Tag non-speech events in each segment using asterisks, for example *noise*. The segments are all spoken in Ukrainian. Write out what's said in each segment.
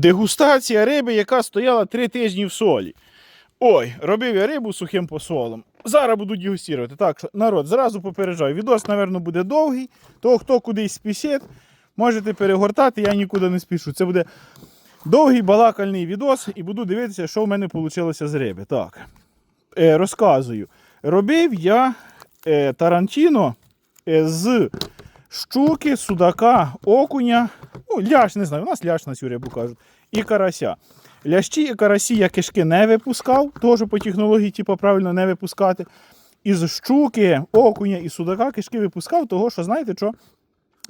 Дегустація риби, яка стояла три тижні в солі. Ой, робив я рибу сухим посолом. Зараз буду дегустувати. Так, народ, зразу попереджаю. Відос, мабуть, буде довгий. То хто кудись спішить, можете перегортати, я нікуди не спішу. Це буде довгий балакальний відос і буду дивитися, що в мене вийшло з риби. Так, е, розказую. Робив я е, тарантіно е, з щуки, судака, окуня. Ну, ляш, не знаю, у нас ляш на цю рибу кажуть. І карася. Лящі і карасі я кишки не випускав, теж по технології, типу, правильно не випускати. Із щуки, окуня і судака кишки випускав, того що, знаєте що?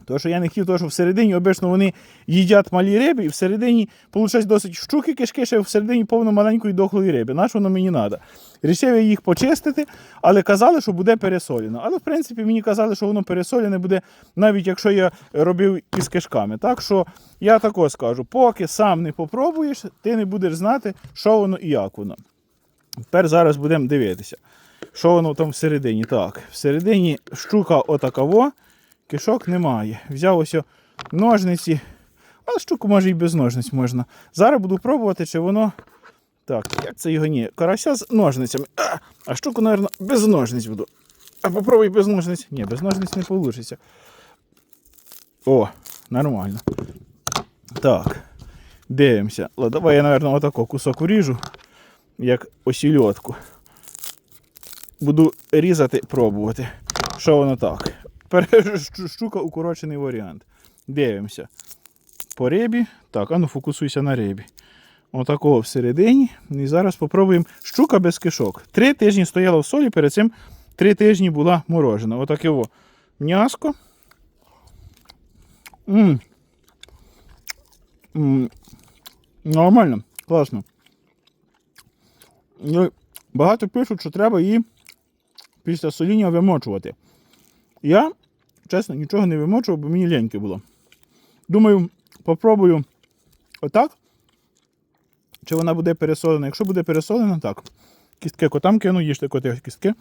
Тому що я не хотів, того, що всередині обично вони їдять малі риби, і всередині, виходить, досить щуки кишки, ще всередині повно маленької дохлої риби. На що воно мені треба? Рішив я їх почистити, але казали, що буде пересолено. Але в принципі мені казали, що воно пересолене буде, навіть якщо я робив із кишками. Так що я тако скажу: поки сам не попробуєш, ти не будеш знати, що воно і як воно. Тепер зараз будемо дивитися, що воно там всередині. Так, всередині щука отакаво, кишок немає. Взяв ось ножниці. Але штуку може і без ножниць можна. Зараз буду пробувати, чи воно. Так, як це його ні? Карася з ножницями. А, а штуку, мабуть, без ножниць буду. А попробуй без ножниць. Ні, без ножниць не вийде. О, нормально. Так. Дивимося. Давай я, мабуть, отако кусок вріжу, як осільотку. Буду різати, пробувати. Що воно так? *laughs* Штука укорочений варіант. Дивимося. По рибі. Так, а ну фокусуйся на рибі. Отакого всередині. І зараз спробуємо. Щука без кишок. Три тижні стояла в солі, перед цим три тижні була морожена. Отаке во. М'яско. М. М. Нормально, класно. Багато пишуть, що треба її після соління вимочувати. Я, чесно, нічого не вимочував, бо мені ліньки було. Думаю, попробую отак. Чи вона буде пересолена? Якщо буде пересолена, так. Кістки котам кину, їжте коти кістки.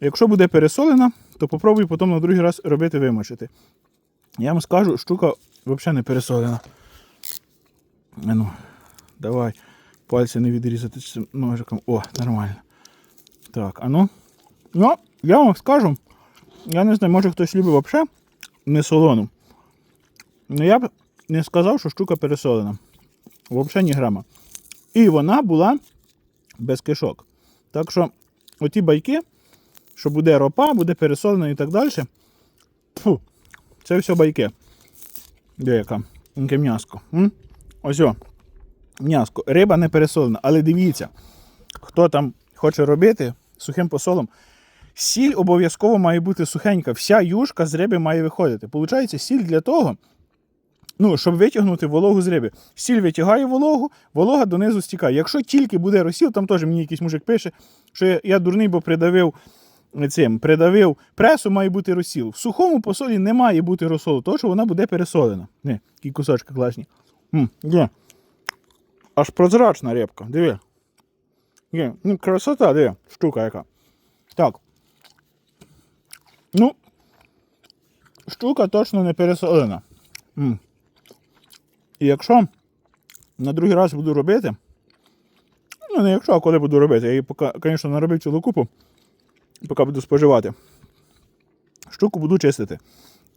Якщо буде пересолена, то попробую потім на другий раз робити вимочити. Я вам скажу, штука взагалі не пересолена. Ну, давай. Пальці не відрізати цим ножиком. О, нормально. Так, а ну. Ну, я вам скажу, я не знаю, може хтось любить взагалі не солону. Ну я б не сказав, що штука пересолена. Взагалі ні грама. І вона була без кишок. Так що оті байки, що буде ропа, буде пересолена і так далі. Фу, це все байки. Де яка? Яке м'яско. Ось о. М'яско. Риба не пересолена. Але дивіться, хто там хоче робити сухим посолом. Сіль обов'язково має бути сухенька. Вся юшка з риби має виходити. Получається, сіль для того, ну, щоб витягнути вологу з риби. Сіль витягає вологу, волога донизу стікає. Якщо тільки буде розсіл, там теж мені якийсь мужик пише, що я, дурний, бо придавив цим, придавив пресу, має бути розсіл. В сухому посолі не має бути розсолу, тому що вона буде пересолена. Не, такі кусочки класні. М, є. Аж прозрачна рибка, диви. Ну, красота, диви, штука яка. Так. Ну, штука точно не пересолена. М. І якщо на другий раз буду робити, ну не якщо, а коли буду робити, я її звісно, наробив цілу купу, поки буду споживати. Штуку буду чистити.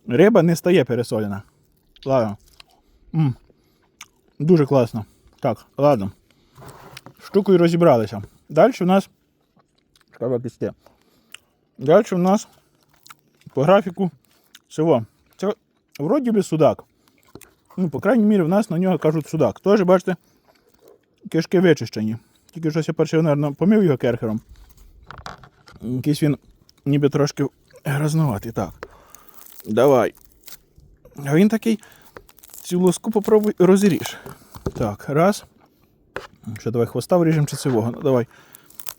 Риба не стає пересолена. Ладно. М. Дуже класно. Так, ладно. Штукою розібралися. Далі у нас. Треба кисти. Далі у нас по графіку всього. Це вроді би судак. Ну, по крайній мірі, в нас на нього кажуть судак. Теж, бачите, кишки вичищені. Тільки щось я перший, мабуть, помив його керхером. Якийсь він ніби трошки грязнуватий. Так. Давай. А він такий цю лоску попробуй розріж. Так, раз. Що, давай хвоста вріжемо чи цивого? Ну, давай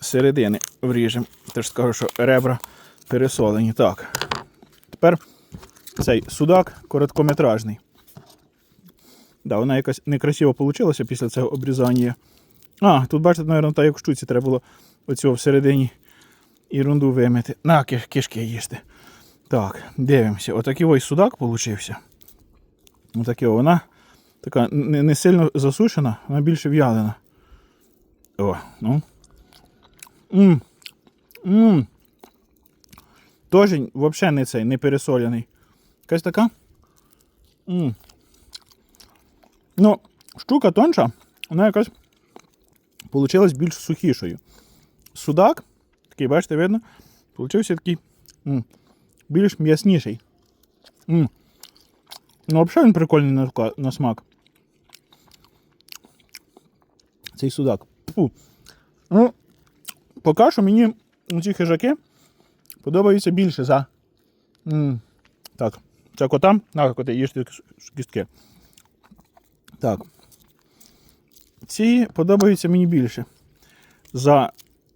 середини вріжемо. Теж скажу, що ребра пересолені. Так. Тепер цей судак короткометражний. Да, вона якась некрасиво вийшла після цього обрізання. А, тут, бачите, мабуть, так як в штуці треба було оцього всередині ерунду вимити. На, киш- кишки їсти. Так, дивимося. Отакий ось судак получився. Отакий вона така не, сильно засушена, вона більше в'ялена. О, ну. Мм. Мм. Тоже взагалі не цей, не пересоляний. Якась така. Мм. Ну, щука тонша, вона якась получилась більш сухішою. Судак, такий, бачите, видно, получився такий м, більш м'ясніший. М. Ну, взагалі він прикольний на, на смак. Цей судак. Фу. Ну, поки що мені ці хижаки подобаються більше за. М. Так, це кота. На, коти, їжте кістки. Так. Ці подобаються мені більше. За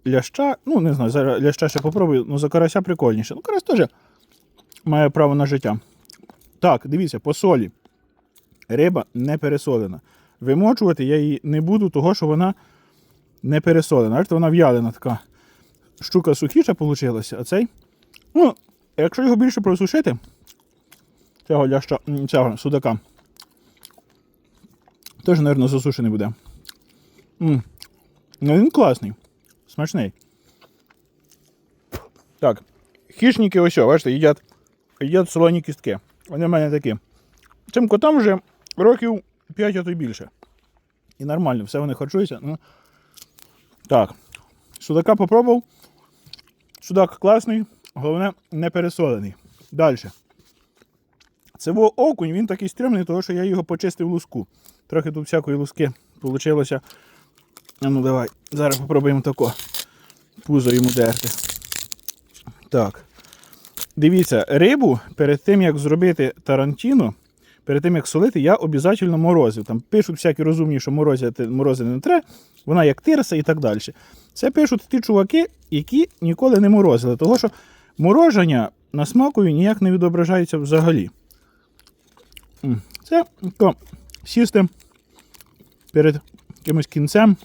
ляща, ну не знаю, за ляща ще попробую, ну за карася прикольніше. Ну, карась теж має право на життя. Так, дивіться, по солі. Риба не пересолена. Вимочувати я її не буду, того що вона не пересолена. Бачите, вона в'ялена така. Щука сухіша вийшла, а цей. Ну, якщо його більше просушити, цього ляща, цього судака, теж, мабуть, засушений буде. М. Ну, він класний. Смачний. Так. Хищники ось, бачите, їдять, їдять солоні кістки. Вони в мене такі. Цим котам вже років 5, а то й більше. І нормально, все вони харчуються. Ну. Так. Судака попробував. Судак класний, головне не пересолений. Далі. Це був окунь, він такий стрімний, тому що я його почистив луску. Трохи тут всякої луски вийшло. Ну давай, зараз попробуємо тако. Пузо йому дерти. Так. Дивіться, рибу перед тим, як зробити тарантіно, перед тим, як солити, я обов'язково морозив. Там пишуть всякі розумні, що морозити, морозити не треба, вона як тирса і так далі. Це пишуть ті чуваки, які ніколи не морозили. Того що мороження на смакові ніяк не відображається взагалі. Це тако, сісти перед якимось кінцем,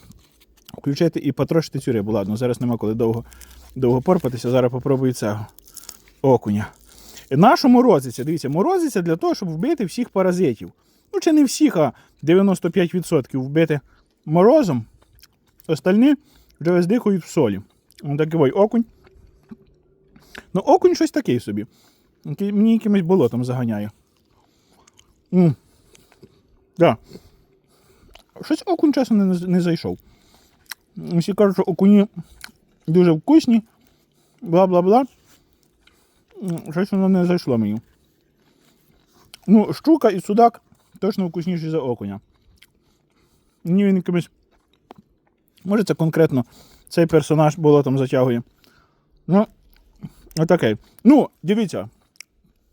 включити і потрошити цю рибу. Ладно, зараз нема коли довго, довго порпатися. Зараз попробую цього окуня. Нашу морозиця, дивіться, морозиця для того, щоб вбити всіх паразитів. Ну, чи не всіх, а 95% вбити морозом. Остальні вже весь дихають в солі. Ось такий ой, окунь. Ну, окунь щось такий собі. Мені якимось болотом заганяє. М. Да. Щось окунь чесно не, не зайшов. Всі кажуть, що окуні дуже вкусні. Бла-бла-бла. М, Щось воно не зайшло мені. Ну, щука і судак точно вкусніші за окуня. Мені він якимось. Може, це конкретно цей персонаж болотом затягує. Ну, отакий. Ну, дивіться.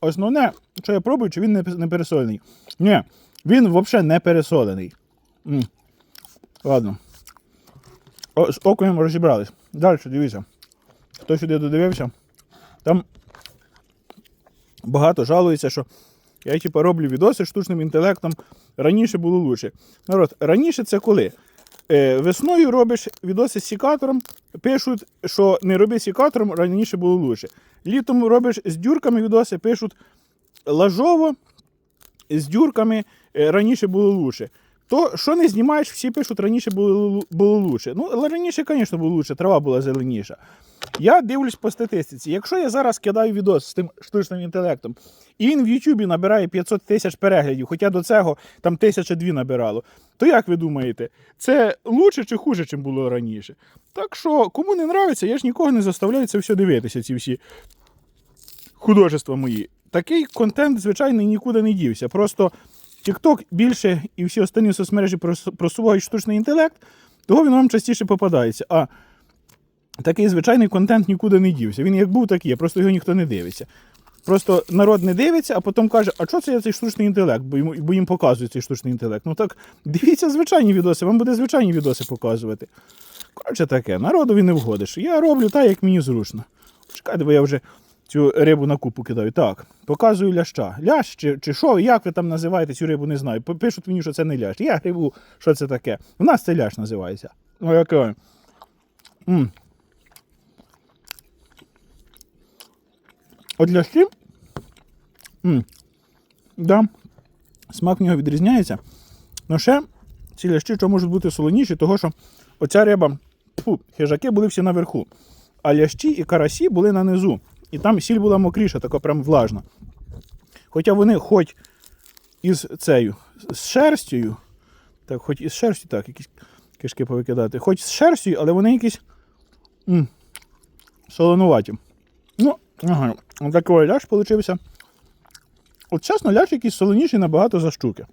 Основне, що я пробую, чи він не, пересолений. Ні, він взагалі не пересолений. М. Ладно. О, з окунем розібрались. Далі, дивіться. Хто сюди додивився, там багато жалується, що я типу, роблю відоси штучним інтелектом. Раніше було лучше. Народ, раніше це коли? Е, весною робиш відоси з сікатором, пишуть, що не роби сікатором, раніше було лучше. Літом робиш з дюрками відоси, пишуть лажово, з дюрками е, раніше було лучше. То, що не знімаєш, всі пишуть, раніше було, було лучше. Ну, раніше, звісно, було лучше, трава була зеленіша. Я дивлюсь по статистиці. Якщо я зараз кидаю відос з тим штучним інтелектом, і він в Ютубі набирає 500 тисяч переглядів, хоча до цього там тисяча дві набирало, то як ви думаєте, це лучше чи хуже, чим було раніше? Так що, кому не нравиться, я ж нікого не заставляю це все дивитися, ці всі художества мої. Такий контент, звичайно, нікуди не дівся. Просто TikTok більше і всі останні соцмережі прос- просувають штучний інтелект, того він вам частіше попадається. А такий звичайний контент нікуди не дівся. Він як був, так є, просто його ніхто не дивиться. Просто народ не дивиться, а потім каже, а що це я цей штучний інтелект, бо, йому, бо їм показують цей штучний інтелект. Ну так дивіться звичайні відоси, вам буде звичайні відоси показувати. Коротше таке, народові не вгодиш. Я роблю так, як мені зручно. Чекайте, бо я вже цю рибу на купу кидаю. Так, показую ляща. Лящ чи, чи що, як ви там називаєте цю рибу, не знаю. Пишуть мені, що це не лящ. Я грибу, що це таке. У нас це лящ називається. Ой, яке. От лящі. Да. Смак в нього відрізняється. Ну ще ці лящі що можуть бути солоніші, того що оця риба, тьфу, хижаки були всі наверху. А лящі і карасі були на низу. І там сіль була мокріша, така прям влажна. Хоча вони хоч із цею, з шерстю, так, хоч із шерстю, так, якісь кишки повикидати, хоч з шерстю, але вони якісь м, солонуваті. Ну, ага, такий ляш получився. От чесно, ляш якийсь солоніший набагато за щуки.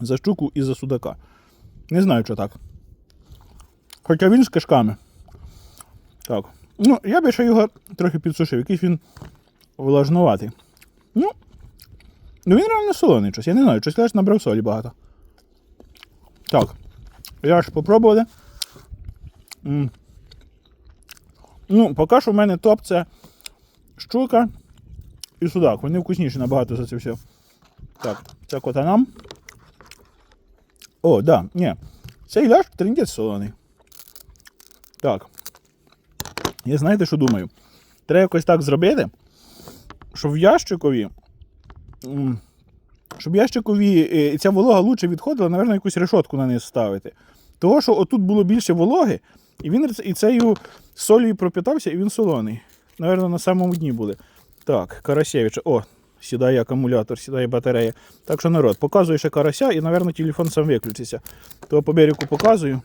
За щуку і за судака. Не знаю, що так. Хоча він з кишками. Так. Ну, я би ще його трохи підсушив, якийсь він влажнуватий. Ну, ну він реально солоний щось. Я не знаю, щось теж набрав солі багато. Так. Я ж попробували. Ну, поки що в мене топ це щука і судак. Вони вкусніші набагато за це все. Так, це котанам. О, да, ні. Цей ляш трендець солоний. Так. Я знаєте, що думаю? Треба якось так зробити, щоб в ящикові. Щоб ящикові е, ця волога лучше відходила, напевно, якусь решетку на низ ставити. Того, що отут було більше вологи, і він і цією солью пропитався, і він солоний. Наверно, на самому дні були. Так, Карасєвич. О, сідає акумулятор, сідає батарея. Так що народ, показую ще карася, і, напевно, телефон сам виключиться. То по берегу показую,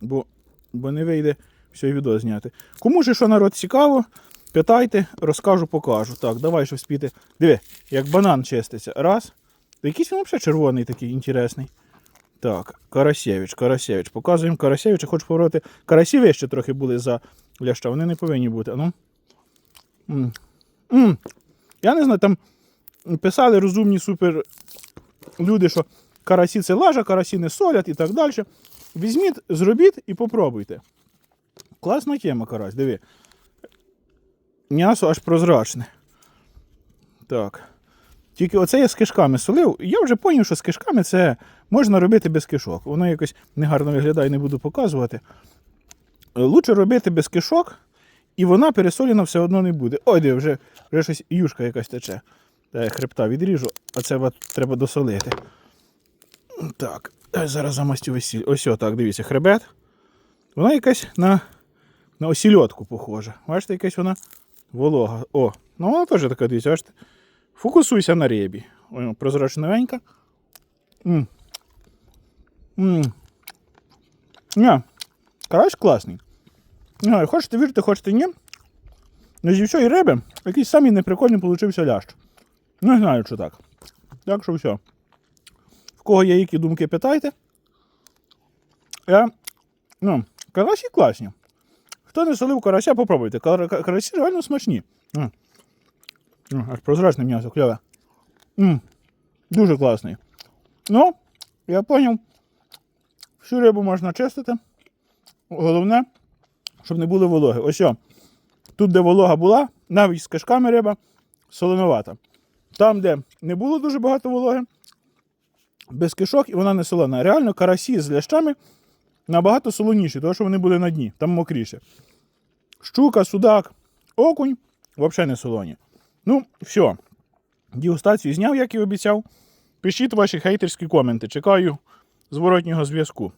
бо, бо не вийде все відео зняти. Кому ж що народ цікаво, питайте, розкажу, покажу. Так, давай щось піти. Диви, як банан чиститься. Раз. Та Якийсь він взагалі червоний такий інтересний. Так, Карасєвич, Карасєвич. Показуємо Карасєвича, хочу повороти. Карасі вище трохи були за ляща, вони не повинні бути. Ну. М. М. Я не знаю, там писали розумні супер люди, що карасі це лажа, карасі не солять і так далі. Візьміть, зробіть і попробуйте. Класна тема, карась, диви. М'ясо аж прозрачне. Так. Тільки оце я з кишками солив. Я вже зрозумів, що з кишками це можна робити без кишок. Воно якось негарно виглядає, не буду показувати. Е, Лучше робити без кишок, і вона пересолена все одно не буде. Ой, диви, вже, вже щось юшка якась тече. Та я хребта відріжу, а це треба досолити. Так, е, зараз замастю весіль. Ось отак, дивіться, хребет. Вона якась на, на осільотку похожа. Бачите, якась вона волога. О, ну вона теж така, дивіться, бачите. Фокусуйся на рибі. Ой, прозрачненька. М. М. Ні, карась класний. Не хочете вірте, хочете ні. Ну, зі всієї риби якийсь самий неприкольний получився лящ. Не знаю, що так. Так що все. В кого є які думки, питайте. Я. Ну, карасі класні. Хто не солив карася, попробуйте. Кар- кар- Карасі реально смачні. Аж прозрачне м'ясо, кльове. Дуже класний. Ну, я поняв. Всю рибу можна чистити. Головне, щоб не були вологи. Ось. Тут, де волога була, навіть з кишками риба солоновата. Там, де не було дуже багато вологи, без кишок і вона не солона. Реально карасі з лящами набагато солоніші, тому що вони були на дні, там мокріше. Щука, судак, окунь взагалі не солоні. Ну, все. Дігустацію зняв, як і обіцяв. Пишіть ваші хейтерські коменти. Чекаю зворотнього зв'язку.